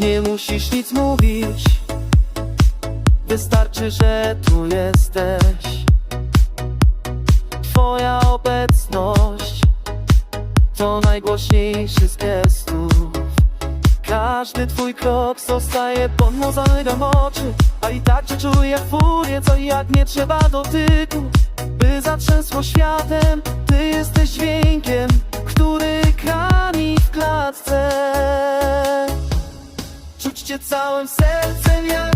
Nie musisz nic mówić. Wystarczy, że tu jesteś. Twoja obecność To najgłośniejszy z gestów. Każdy twój krok zostaje pod mozaiką oczy A i tak cię czuję furię, co i jak nie trzeba dotyku. By zatrzęsło światem, ty jesteś dźwiękiem cię całym sercem jak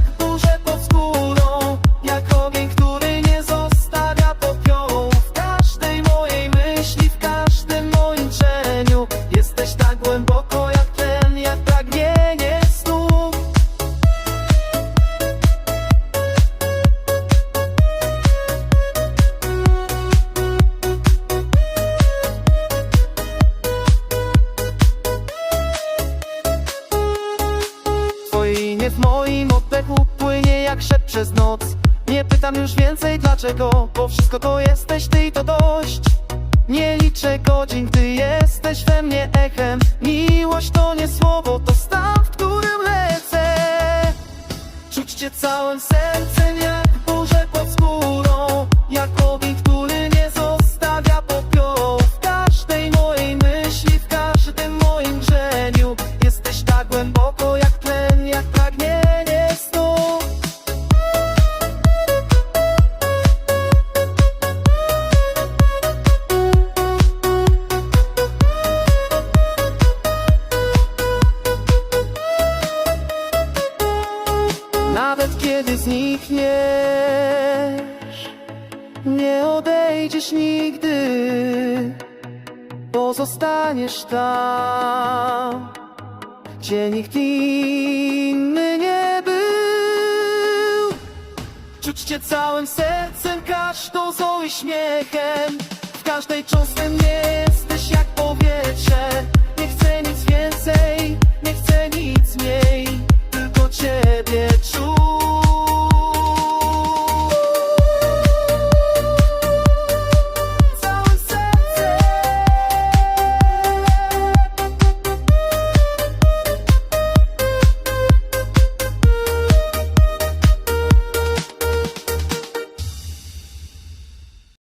w moim oddechu płynie jak szept przez noc. Nie pytam już więcej dlaczego, bo wszystko to jesteś ty i to dość. Nie liczę godzin, gdy jesteś we mnie echem. Miłość to nie słowo, to stan, w którym lecę. Czuć cię całym sercem Nawet kiedy znikniesz. Nie odejdziesz nigdy Pozostaniesz tam Gdzie nikt inny nie był. Czuć cię całym sercem, każdą zą i śmiechem. W każdej cząstce